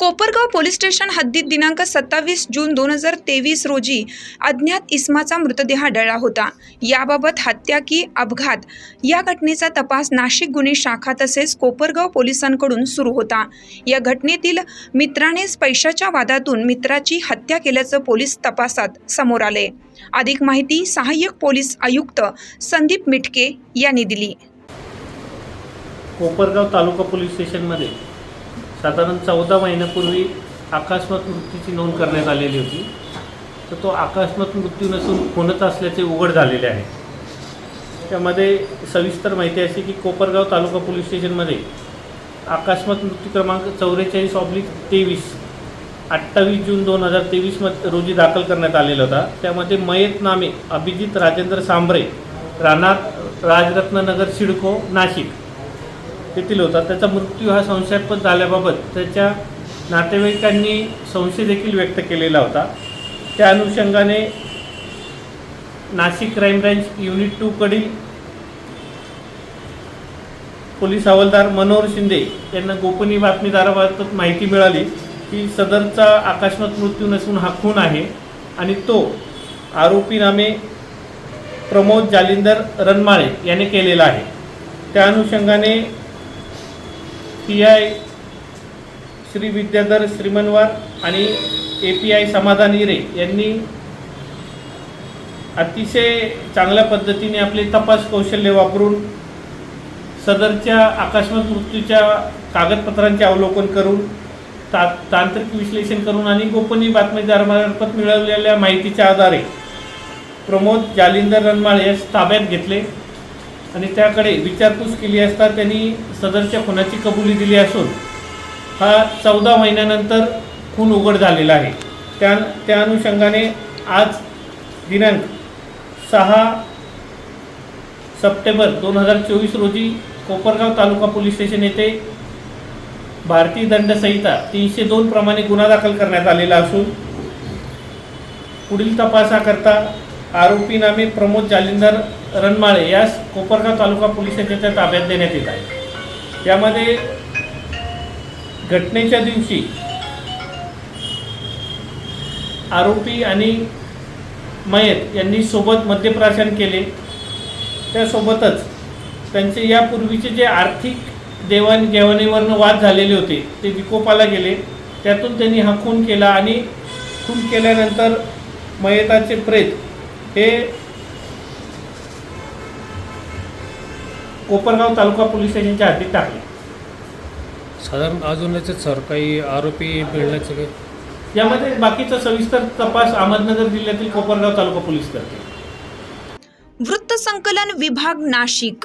Kopargaon police station हद्दीत दिनांक सत्तावीस जून दोन हजार तेवीस रोजी अज्ञात इस्माचा मृतदेह आढळला होता. याबाबत हत्या की अपघात या घटनेचा तपास नाशिक गुन्हे शाखा तसेच कोपरगाव पोलिसांकडून सुरू होता. या घटनेतील मित्रानेच पैशाच्या वादातून मित्राची हत्या केल्याचं पोलीस तपासात समोर आले. अधिक माहिती सहाय्यक पोलीस आयुक्त संदीप मिटके यांनी दिली. कोपरगाव तालुका पोलीस स्टेशनमध्ये साधारण चौदा महिन्यापूर्वी अकस्मात मृत्यूची नोंद करण्यात आलेली होती. तर तो अकस्मात मृत्यू नसून खूनच असल्याचे उघड झालेले आहे. त्यामध्ये सविस्तर माहिती अशी की कोपरगाव तालुका पोलीस स्टेशनमध्ये अकस्मात मृत्यू क्रमांक चौवेचाळीस ऑब्लिक तेवीस अठ्ठावीस जून दोन हजार तेवीसमध्ये रोजी दाखल करण्यात आलेला होता. त्यामध्ये मयत नामे अभिजित राजेंद्र सांबरे राहणार राजरत्ननगर सिडको नाशिक. येथील होता त्याचा मृत्यू हा संशयास्पद झाल्याबाबत त्याच्या नातेवाईकांनी संशय देखील व्यक्त केलेला होता. त्या अनुषंगाने नाशिक क्राईम ब्रँच युनिट टूकडील पोलीस हवालदार मनोहर शिंदे यांना गोपनीय बातमीदाराबाबत माहिती मिळाली की सदरचा आकाशवात मृत्यू नसून हा खून आहे आणि तो आरोपी नामे प्रमोद जालिंदर रनमाळे याने केलेला आहे. त्या अनुषंगाने पी आय श्री विद्याधर श्रीमनवार आणि ए पी आय समाधान इरे यांनी अतिशय चांगल्या पद्धतीने आपले तपास कौशल्य वापरून सदरच्या आकस्मिक मृत्यूच्या कागदपत्रांचे अवलोकन करून ता तांत्रिक विश्लेषण करून आणि गोपनीय बातमीदारामार्फत मिळवलेल्या माहितीच्या आधारे प्रमोद जालिंदर रनमाळ यास ताब्यात घेतले. आणि त्याकडे विचारपूस केली असता त्यांनी सदरच्या खुनाची कबुली दिली असून हा चौदा महिन्यानंतर खून उघड झालेला आहे. त्या त्या अनुषंगाने आज दिनांक सहा सप्टेंबर दोन हजार चोवीस रोजी कोपरगाव तालुका पोलीस स्टेशन येथे भारतीय दंड संहिता तीनशे दोन प्रमाणे गुन्हा दाखल करण्यात आलेला असून पुढील तपासाकरता आरोपी नामे प्रमोद जालिंदर रनमाळे यास कोपरगाव तालुका पोलीस यांच्या ताब्यात देण्यात येत आहे. यामध्ये घटनेच्या दिवशी आरोपी आणि मयत यांनी सोबत मद्यप्राशन केले. त्यासोबतच त्यांचे यापूर्वीचे जे आर्थिक देवाणघेवाणीवरनं वाद झालेले होते ते विकोपाला गेले. त्यातून त्यांनी हा खून केला आणि खून केल्यानंतर मयताचे प्रेत हे कोपरगाव तालुका पोलीस स्टेशनच्या हद्दीत टाकले. साधारण अजून याच्यात सर काही आरोपी मिळण्याचे काही यामध्ये बाकीचा सविस्तर तपास अहमदनगर जिल्ह्यातील कोपरगाव तालुका पोलीस करते वृत्तसंकलन विभाग नाशिक.